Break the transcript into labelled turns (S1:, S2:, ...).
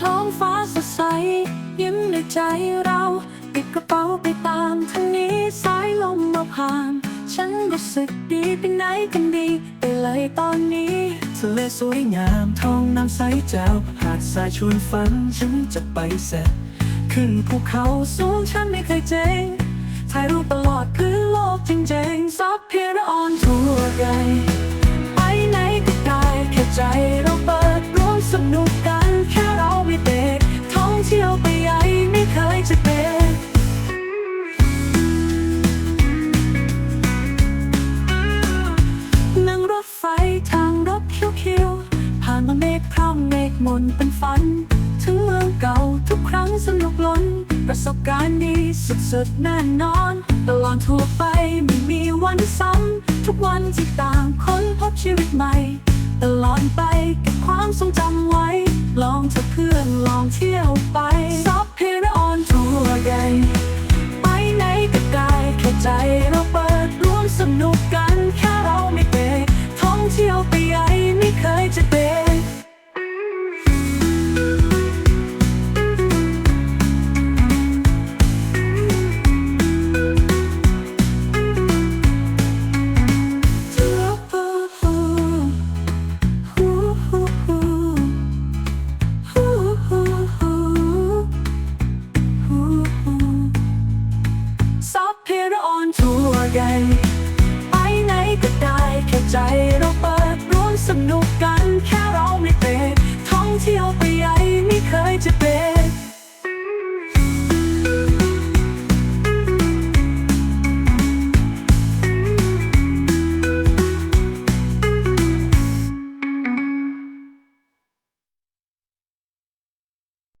S1: ท้องฟ้าสดใส ยิ้มในใจเราปิดกระเป๋าไปตามทางนี้สายลมมาผ่าน ฉันรู้สึกดีไปไหนกันดี ไปเลยตอนนี้
S2: ทะเลสวยงามท้องน้ำใสแจ๋วหาดทรายชวนฝันฉันจะไปเสร็จ
S1: ขึ้นภูเขาสูงฉันไม่เคยเจงถ่ายรูปตลอดคือโลกจริง มฆมนเป็นฝัน ถึงเมืองเก่าทุกครั้งสนุกล้น ประสบการณ์ดีสุดๆแน่นอน ตลอดทั่วไปไม่มีวันซ้ำ ทุกวันที่ต่างค้นพบชีวิตใหม่ ตลอดไปเกับความทรงจำไว้ ลองเธอะเพื่อ ทัวร์ไกไปไหนก็ได้แค่ใจเรา